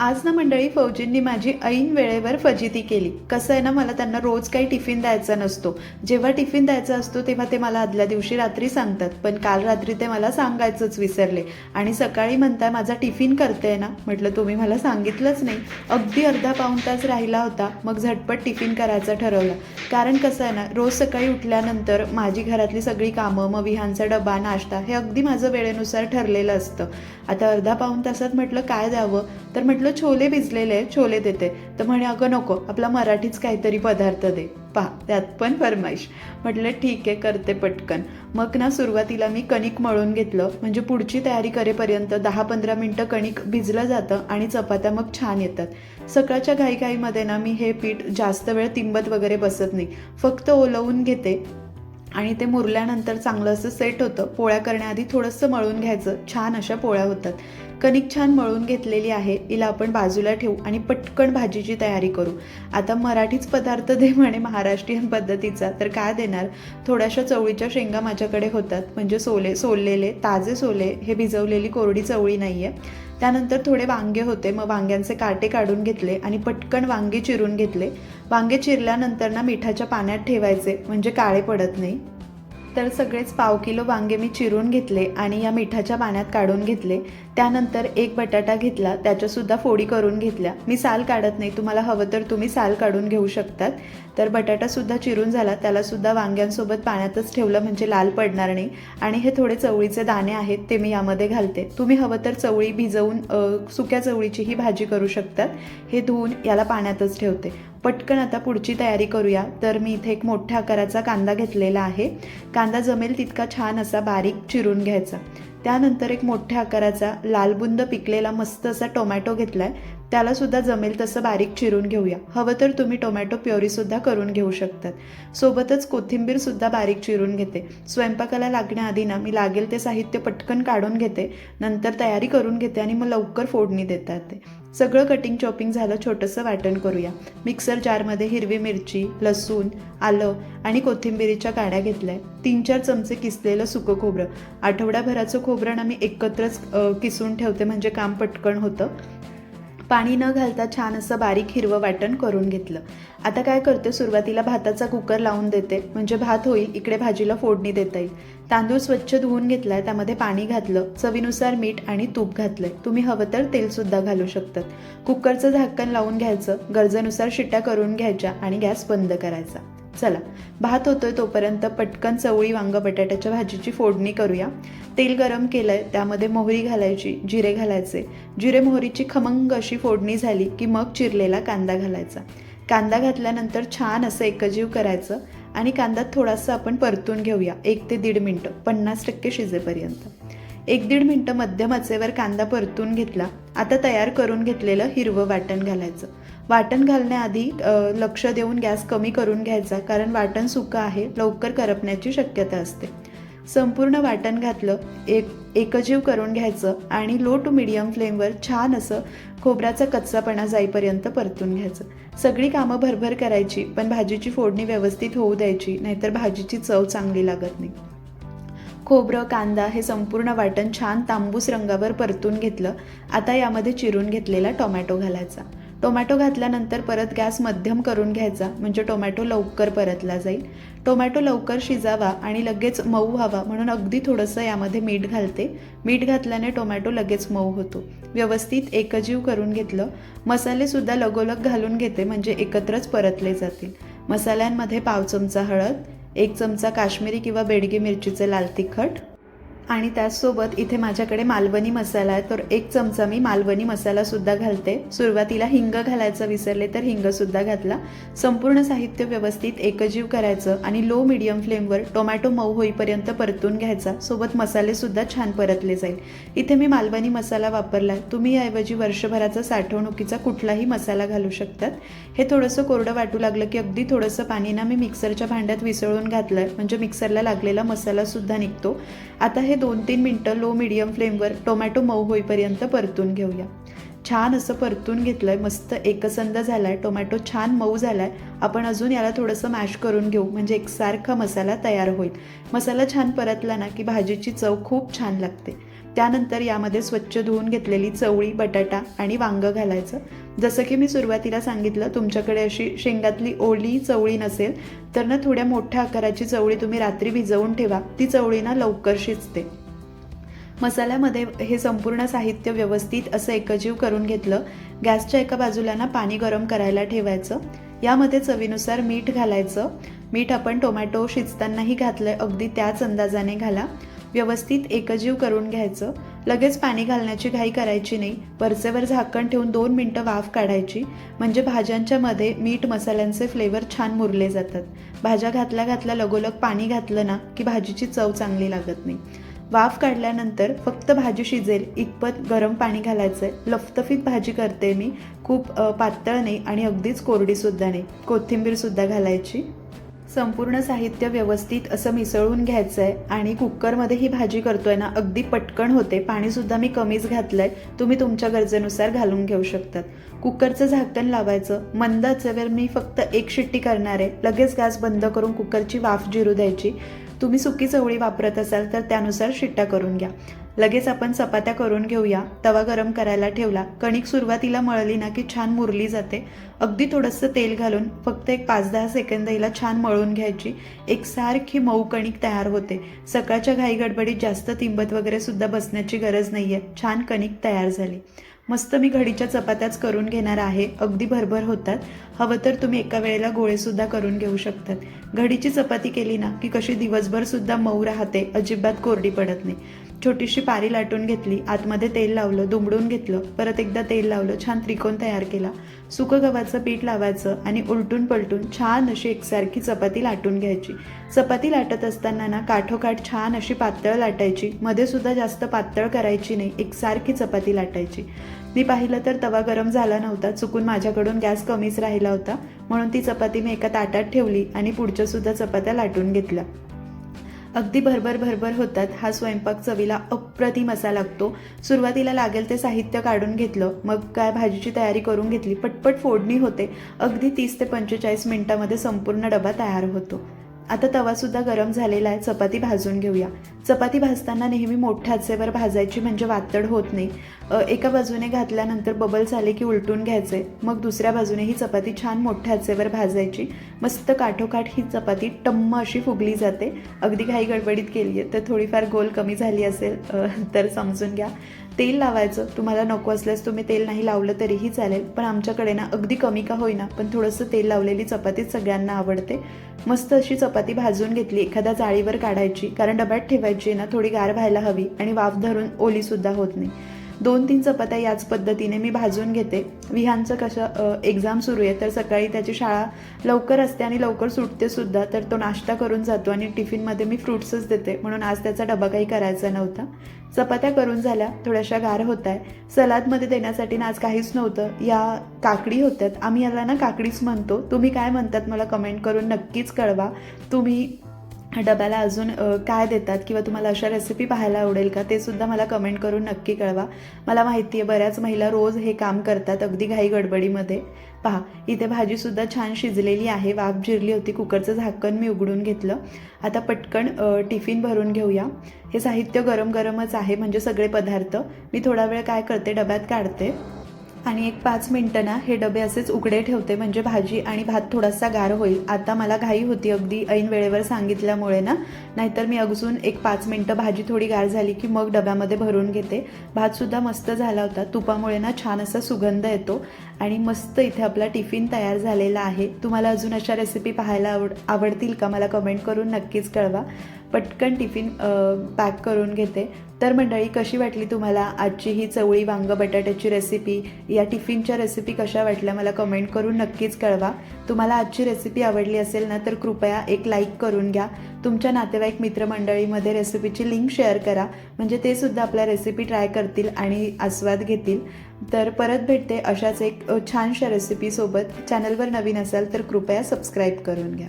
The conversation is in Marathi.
आज ना मंडळी फौजींनी माझी ऐन वेळेवर फजिती केली. कसं आहे ना मला त्यांना रोज काही टिफिन द्यायचा नसतो. जेव्हा टिफिन द्यायचा असतो तेव्हा ते मला आदल्या दिवशी रात्री सांगतात. पण काल रात्री ते मला सांगायचंच विसरले. आणि सकाळी म्हणताय माझा टिफिन करते ना? म्हटलं तुम्ही मला सांगितलंच नाही. अगदी अर्धा पाऊण तास राहिला होता. मग झटपट टिफिन करायचं ठरवलं. कारण कसं आहे ना रोज सकाळी उठल्यानंतर माझी घरातली सगळी कामं मग विहांचा डबा नाश्ता हे अगदी माझं वेळेनुसार ठरलेलं असतं. आता अर्धा पाऊण तासात म्हटलं काय द्यावं? तर म्हटलं छोले भिजलेले छोले देते. तर म्हणे अगं नको आपला मराठीच काहीतरी पदार्थ दे. पहा त्यात पण फरमाईश. म्हटलं ठीक आहे करते पटकन. मग ना सुरुवातीला मी कणिक मळून घेतलं. म्हणजे पुढची तयारी करेपर्यंत दहा पंधरा मिनटं कणिक भिजलं जातं आणि चपात्या मग छान येतात. सकाळच्या घाईघाईमध्ये ना मी हे पीठ जास्त वेळ तिंबत वगैरे बसत नाही. फक्त ओलवून घेते आणि ते मुरल्यानंतर चांगलं असं सेट होतं. पोळ्या करण्याआधी थोडंसं मळून घ्यायचं. छान अशा पोळ्या होतात. कणिक छान मळून घेतलेली आहे. तिला आपण बाजूला ठेवू आणि पटकन भाजीची तयारी करू. आता मराठीच पदार्थ दे म्हणे महाराष्ट्रीयन पद्धतीचा. तर काय देणार? थोड्याशा चवळीच्या शेंगा माझ्याकडे होतात. म्हणजे सोले सोललेले ताजे सोले हे भिजवलेली कोरडी चवळी नाही आहे त्यानंतर थोडे वांगे होते. मग वांग्यांचे काटे काढून घेतले आणि पटकन वांगे चिरून घेतले. वांगे चिरल्यानंतर ना मिठाच्या पाण्यात ठेवायचे. म्हणजे काळे पडत नाही. तर सगळेच पाव किलो वांगे मी चिरून घेतले आणि या मिठाच्या पाण्यात काढून घेतले. त्यानंतर एक बटाटा घेतला त्याच्यासुद्धा फोडी करून घेतल्या. मी साल काढत नाही तुम्हाला हवं तर तुम्ही साल काढून घेऊ शकतात. तर बटाटासुद्धा चिरून झाला त्यालासुद्धा वांग्यांसोबत पाण्यातच ठेवलं म्हणजे लाल पडणार नाही. आणि हे थोडे चवळीचे दाणे आहेत ते मी यामध्ये घालते. तुम्ही हवं तर चवळी भिजवून सुक्या चवळीची ही भाजी करू शकतात. हे धुवून याला पाण्यातच ठेवते. पटकन आता पुढची तयारी करूया. तर मी इथे एक मोठ्या आकाराचा कांदा घेतलेला आहे. कांदा जमेल तितका छान असा बारीक चिरून घ्यायचा. त्यानंतर एक मोठ्या आकाराचा लालबुंद पिकलेला मस्त असा टोमॅटो घेतलाय. त्याला सुद्धा जमेल तसं बारीक चिरून घेऊया. हवं तर तुम्ही टोमॅटो प्युरीसुद्धा करून घेऊ शकतात. सोबतच कोथिंबीरसुद्धा बारीक चिरून घेते. स्वयंपाकाला लागण्याआधी ना मी लागेल ते साहित्य पटकन काढून घेते. नंतर तयारी करून घेते आणि मग लवकर फोडणी देता येते सगळं कटिंग चॉपिंग झालं छोटंसं वाटण करूया. मिक्सर जारमध्ये हिरवी मिरची लसूण आलं आणि कोथिंबिरीच्या काड्या घेतल्या. तीन चार चमचे किसलेलं सुकं खोबरं. आठवड्याभराचं खोबरं ना मी एकत्रच किसून ठेवते म्हणजे काम पटकन होतं. पाणी न घालता छान असं बारीक हिरवं वाटण करून घेतलं. आता काय करते सुरुवातीला भाताचा कुकर लावून देते. म्हणजे भात होईल इकडे भाजीला फोडणी देता येईल. तांदूळ स्वच्छ धुवून घेतलाय त्यामध्ये पाणी घातलं. चवीनुसार मीठ आणि तूप घातलंय. तुम्ही हवं तर तेलसुद्धा घालू शकतात. कुकरचं झाकण लावून घ्यायचं. गरजेनुसार शिट्ट्या करून घ्यायच्या आणि गॅस बंद करायचा. चला भात होतोय तोपर्यंत पटकन चवळी वांग बटाट्याच्या भाजीची फोडणी करूया. तेल गरम केलंय त्यामध्ये मोहरी घालायची जिरे घालायचे. जिरे मोहरीची खमंग अशी फोडणी झाली की मग चिरलेला कांदा घालायचा. कांदा घातल्यानंतर छान असं एकजीव करायचं आणि कांदा थोडासा आपण परतून घेऊया एक ते दीड मिनटं पन्नास टक्के शिजेपर्यंत. एक दीड मिनटं मध्यम आचेवर कांदा परतून घेतला आता तयार करून घेतलेलं हिरवं वाटण घालायचं. वाटण घालण्याआधी लक्ष देऊन गॅस कमी करून घ्यायचा कारण वाटण सुकं आहे लवकर करपण्याची शक्यता असते. संपूर्ण वाटण घातलं एक एकजीव करून घ्यायचं आणि लो टू मिडियम फ्लेमवर छान असं खोबऱ्याचा कच्चापणा जाईपर्यंत परतून घ्यायचं. सगळी कामं भरभर करायची पण भाजीची फोडणी व्यवस्थित होऊ द्यायची नाहीतर भाजीची चव चांगली लागत नाही. खोबरं कांदा हे संपूर्ण वाटण छान तांबूस रंगावर परतून घेतलं आता यामध्ये चिरून घेतलेला टोमॅटो घालायचा. टोमॅटो घातल्यानंतर परत गॅस मध्यम करून घ्यायचा. म्हणजे टोमॅटो लवकर परतला जाईल. टोमॅटो लवकर शिजावा आणि लगेच मऊ व्हावा म्हणून अगदी थोडंसं यामध्ये मीठ घालते. मीठ घातल्याने टोमॅटो लगेच मऊ होतो. व्यवस्थित एकजीव करून घेतलं. मसालेसुद्धा लगोलग घालून घेते म्हणजे एकत्रच परतले जातील. मसाल्यांमध्ये पाव चमचा हळद एक चमचा काश्मीरी किंवा बेडगी मिरचीचे लाल तिखट आणि त्याचसोबत इथे माझ्याकडे मालवणी मसाला आहे. तर एक चमचा मी मालवणी मसालासुद्धा घालते. सुरुवातीला हिंग घालायचं विसरले तर हिंगसुद्धा घातला. संपूर्ण साहित्य व्यवस्थित एकजीव करायचं आणि लो मिडियम फ्लेमवर टोमॅटो मऊ होईपर्यंत परतून घ्यायचा. सोबत मसालेसुद्धा छान परतले जाईल. इथे मी मालवणी मसाला वापरला तुम्ही याऐवजी वर्षभराचा साठवणुकीचा कुठलाही मसाला घालू शकतात. हे थोडंसं कोरडं वाटू लागलं की अगदी थोडंसं पाणी ना मी मिक्सरच्या भांड्यात विसळून घातलं आहे म्हणजे मिक्सरला लागलेला मसालासुद्धा निघतो. आता हे दोन तीन मिनटं लो मिडियम फ्लेमवर टोमॅटो मऊ होईपर्यंत परतून घेऊया. छान असं परतून घेतलं आहे मस्त एकसंद झाला आहे टोमॅटो छान मऊ झाला आहे आपण अजून याला थोडंसं मॅश करून घेऊ म्हणजे एकसारखा मसाला तयार होईल. मसाला छान परतला ना की भाजीची चव खूप छान लागते. त्यानंतर यामध्ये स्वच्छ धुवून घेतलेली चवळी बटाटा आणि वांगं घालायचं. जसं की मी सुरुवातीला सांगितलं तुमच्याकडे अशी शेंगातली ओली चवळी नसेल तर ना थोड्या मोठ्या आकाराची चवळी तुम्ही रात्री भिजवून ठेवा. ती चवळी ना लवकर शिजते. मसाल्यामध्ये हे संपूर्ण साहित्य व्यवस्थित असं एकजीव करून घेतलं. गॅसच्या एका बाजूला ना पाणी गरम करायला ठेवायचं. यामध्ये चवीनुसार मीठ घालायचं. मीठ आपण टोमॅटो शिजतानाही घातलं अगदी त्याच अंदाजाने घाला. व्यवस्थित एकजीव करून घ्यायचं. लगेच पाणी घालण्याची घाई करायची नाही. वरचेवर झाकण ठेवून दोन मिनटं वाफ काढायची. म्हणजे भाज्यांच्या मध्ये मीठ मसाल्यांचे फ्लेवर छान मुरले जातात. भाज्या घातल्या घातल्या लगोलग पाणी घातलं ना की भाजीची चव चांगली लागत नाही. वाफ काढल्यानंतर फक्त भाजी शिजेल इतपत गरम पाणी घालायचं आहे लफतफीत भाजी करते मी. खूप पातळ नाही आणि अगदीच कोरडीसुद्धा नाही. कोथिंबीरसुद्धा घालायची. संपूर्ण साहित्य व्यवस्थित असं मिसळून घ्यायचं आहे आणि कुकरमध्ये ही भाजी करतोय ना अगदी पटकन होते. पाणीसुद्धा मी कमीच घातलं आहे तुम्ही तुमच्या गरजेनुसार घालून घेऊ शकतात. कुकरचं झाकण लावायचं. मंद आचेवर मी फक्त एक शिट्टी करणार आहे. लगेच गॅस बंद करून कुकरची वाफ जिरू द्यायची. तुम्ही सुकी चवळी वापरत असाल तर त्यानुसार शिट्ट्या करून घ्या. लगेच आपण चपात्या करून घेऊया. तवा गरम करायला ठेवला. कणिक सुरुवातीला मळली ना की छान मुरली जाते. अगदी थोडंसं तेल घालून फक्त एक पाच दहा सेकंद हिला छान मळून घ्यायची. एकसारखी मऊ कणिक तयार होते. सकाळच्या घाई गडबडीत जास्त तिंबत वगैरे सुद्धा बसण्याची गरज नाहीये. छान कणिक तयार झाली. मस्त मी घडीच्या चपात्याच करून घेणार आहे. अगदी भरभर होतात. हवं तर तुम्ही एका वेळेला गोळेसुद्धा करून घेऊ शकतात. घडीची चपाती केली ना की कशी दिवसभर सुद्धा मऊ राहते. अजिबात कोरडी पडत नाही. छोटीशी पारी लाटून घेतली. आतमध्ये तेल लावलं दुमडून घेतलं. परत एकदा तेल लावलं छान त्रिकोण तयार केला. सुकं गव्हाचं पीठ लावायचं आणि उलटून पलटून छान अशी एकसारखी चपाती लाटून घ्यायची. चपाती लाटत असताना ना काठोकाठ छान अशी पातळ लाटायची. मध्ये सुद्धा जास्त पातळ करायची नाही एकसारखी चपाती लाटायची. मी पाहिलं तर तवा गरम झाला नव्हता चुकून माझ्याकडून गॅस कमीच राहिला होता. म्हणून ती चपाती मी एका ताटात ठेवली आणि पुढच्या सुद्धा चपात्या लाटून घेतल्या. अगदी भरभर भरभर होतात. हा स्वयंपाक चवीला अप्रतिम असा लागतो. सुरुवातीला लागेल ते साहित्य काढून घेतलं. मग काय भाजीची तयारी करून घेतली. पटपट फोडणी होते. अगदी तीस ते पंचेचाळीस मिनिटामध्ये संपूर्ण डबा तयार होतो. आता तवासुद्धा गरम झालेला आहे. चपाती भाजून घेऊया. चपाती भाजताना नेहमी मोठ्या आचेवर भाजायची म्हणजे वातड होत नाही. एका बाजूने घातल्यानंतर बबल्स आले की उलटून घ्यायचे. मग दुसऱ्या बाजूने ही चपाती छान मोठ्या आचेवर भाजायची. मस्त काठोकाठ ही चपाती टम्म अशी फुगली जाते. अगदी घाई गडबडीत केली आहे तर थोडीफार गोल कमी झाली असेल तर समजून घ्या. तेल लावायचं तुम्हाला नको असल्यास तुम्ही तेल नाही लावलं तरीही चालेल. पण आमच्याकडे ना अगदी कमी का होईना पण थोडंसं तेल लावलेली चपातीच सगळ्यांना आवडते. मस्त अशी चपाती भाजून घेतली एखाद्या जाळीवर काढायची. कारण डब्यात ठेवायची ना थोडी गार व्हायला हवी आणि वाफ धरून ओली सुद्धा होत नाही. दोन तीन चपात्या याच पद्धतीने मी भाजून घेते. विहानचं कसं एक्झाम सुरू आहे तर सकाळी त्याची शाळा लवकर असते आणि लवकर सुटते सुद्धा तर तो नाश्ता करून जातो आणि टिफिनमध्ये मी फ्रुट्सच देते. म्हणून आज त्याचा डबा काही करायचा नव्हता. चपात्या करून झाल्या थोड्याशा गार होत आहे सलादमध्ये देण्यासाठी ना आज काहीच नव्हतं. या काकडी होत्यात. आम्ही याला ना काकडीच म्हणतो. तुम्ही काय म्हणतात मला कमेंट करून नक्कीच कळवा. तुम्ही डब्याला अजून काय देतात किंवा तुम्हाला अशा रेसिपी पाहायला आवडेल का ते सुद्धा मला कमेंट करून नक्की कळवा. मला माहिती आहे बऱ्याच महिला रोज हे काम करतात अगदी घाई गडबडीमध्ये. पहा इथे भाजीसुद्धा छान शिजलेली आहे वाफ जिरली होती कुकरचं झाकण मी उघडून घेतलं. आता पटकन टिफिन भरून घेऊया. हे साहित्य गरम गरमच आहे म्हणजे सगळे पदार्थ. मी थोडा वेळ काय करते डब्यात काढते. आणि एक पाच मिनटं ना हे डबे असेच उघडे ठेवते म्हणजे भाजी आणि भात थोडासा गार होईल. आता मला घाई होती अगदी ऐन वेळेवर सांगितल्यामुळे ना. नाहीतर मी अजून एक पाच मिनटं भाजी थोडी गार झाली की मग डब्यामध्ये भरून घेते. भातसुद्धा मस्त झाला होता. तुपामुळे ना छान असा सुगंध येतो. आणि मस्त इथे आपला टिफिन तयार झालेला आहे. तुम्हाला अजून अशा रेसिपी पाहायला आवड आवडतील का? मला कमेंट करून नक्कीच कळवा. पटकन टिफिन पॅक करून घेते. तर मंडळी कशी वाटली तुम्हाला आजची ही चवळी वांग बटाट्याची रेसिपी या टिफिनच्या रेसिपी कशा वाटल्या मला कमेंट करून नक्कीच कळवा. तुम्हाला आजची रेसिपी आवडली असेल ना तर कृपया एक लाईक करून घ्या. तुमच्या नातेवाईक मित्रमंडळीमध्ये रेसिपीची लिंक शेअर करा. म्हणजे ते सुद्धा आपल्या रेसिपी ट्राय करतील आणि आस्वाद घेतील. तर परत भेटते अशाच एक छानशा रेसिपीसोबत चॅनलवर नवीन असाल तर कृपया सबस्क्राईब करून घ्या.